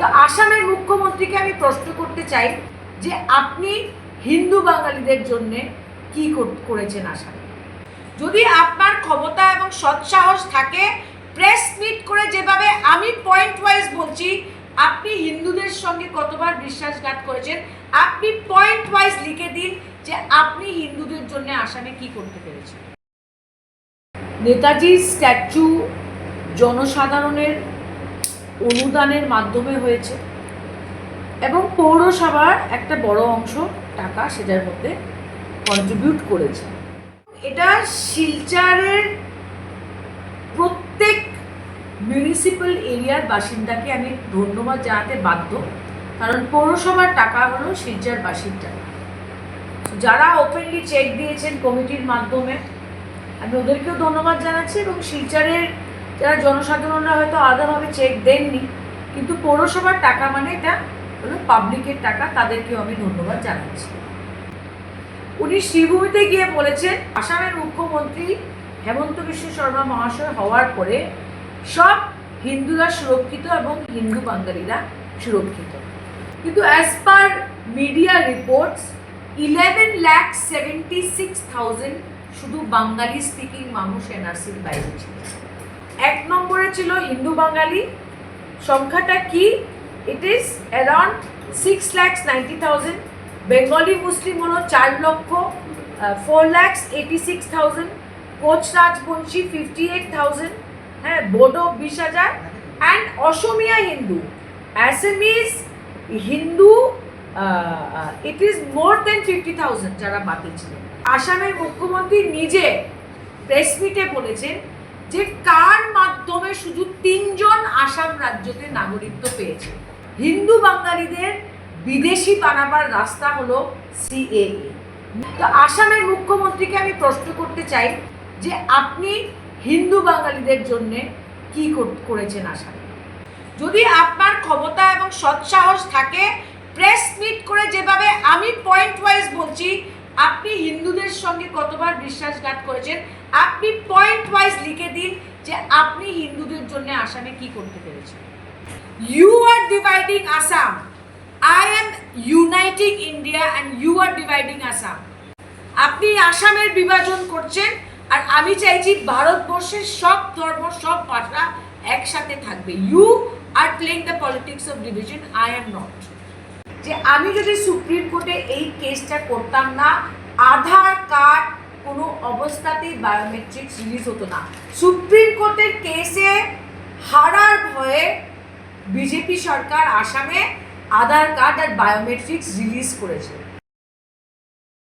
তো আসামের মুখ্যমন্ত্রীকে আমি প্রশ্ন করতে চাই যে আপনি হিন্দু বাঙালিদের জন্য কি করেছেন আসামে? যদি আপনার ক্ষমতা এবং সৎসাহস থাকে প্রেস মিট করে যেভাবে আমি পয়েন্ট ওয়াইজ বলছি, আপনি হিন্দুদের সঙ্গে কতবার বিশ্বাসঘাত করেছেন? আপনি পয়েন্ট ওয়াইজ লিখে দিন যে আপনি হিন্দুদের জন্য আসামে কি করতে পেরেছেন। নেতাজির স্ট্যাচু জনসাধারণের অনুদানের মাধ্যমে হয়েছে। এবং পৌরসভার একটা বড় অংশ টাকা সেটার মধ্যে কন্ট্রিবিউট করেছে। এটা শিলচারের প্রত্যেক মিউনিসিপ্যাল এরিয়ার বাসিন্দাকে আমি ধন্যবাদ জানাতে বাধ্য। কারণ পৌরসভার টাকা হলো শিলচার বাসীর টাকা। যারা ওপেনলি চেক দিয়েছেন কমিটির মাধ্যমে, আমি ওদেরকেও ধন্যবাদ জানাচ্ছি এবং শিলচারের যারা জনসাধারণরা হয়তো আলাদাভাবে চেক দেননি, কিন্তু পৌরসভার টাকা মানে এটা হলো পাবলিকের টাকা, তাদেরকেও আমি ধন্যবাদ জানাচ্ছি। উনি শ্রীভূমিতে গিয়ে বলেছেন, আসামের মুখ্যমন্ত্রী হেমন্ত বিশ্ব শর্মা মহাশয় হওয়ার পরে সব হিন্দুরা সুরক্ষিত এবং হিন্দু বাঙালিরা সুরক্ষিত। কিন্তু as per media reports eleven lakh seventy six thousand শুধু বাঙালি স্পিকিং মানুষ এনআরসির বাইরে ছিল এক নম্বরে ছিল হিন্দু বাঙালি। সংখ্যাটা কি? It is around six lakhs ninety thousand Bengali Muslim হলো চার লক্ষ four lakhs eighty six thousand Koch Rajbongshi fifty eight thousand হ্যাঁ বোডো বিশ হাজার। And Asamiya Hindu. Assamese Hindu it is more than fifty thousand যারা ছিলেন। আসামের মুখ্যমন্ত্রী নিজে প্রেস মিটে বলেছেন যে কার শুধু তিনজন আসাম রাজ্যতে নাগরিকত্ব পেয়েছে। হিন্দু বাঙালিদের বিদেশি বানাবার রাস্তা হলো সিএএ। তো আসামের মুখ্যমন্ত্রীকে আমি প্রশ্ন করতে চাই যে আপনি হিন্দু বাঙালিদের জন্য কি করেছেন আসামে? যদি আপনার ক্ষমতা এবং সৎসাহস থাকে প্রেস মিট করে যেভাবে আমি পয়েন্ট ওয়াইজ বলছি, আপনি হিন্দুদের সঙ্গে কতবার বিশ্বাসঘাত করেছেন, আপনি পয়েন্ট ওয়াইজ লিখে দিন যে আপনি হিন্দুদের জন্য আসামে কি করতে পেরেছেন? You are dividing Assam I am uniting India and you are dividing Assam আপনি আসামের বিভাজন করছেন আর আমি চাইছি ভারতবর্ষের সব ধর্ম, সব ভাষা একসাথে থাকবে। You are playing the politics of division I am not যে আমি যদি সুপ্রিম কোর্টে এই কেসটা করতাম না, আধার কার্ড কোনো অবস্থাতেই বায়োমেট্রিক রিলিজ হতো না। সুপ্রিম কোর্টের কেসে হারার ভয়ে বিজেপি সরকার আসামে আধার কার্ড আর বায়োমেট্রিক্স রিলিজ করেছে।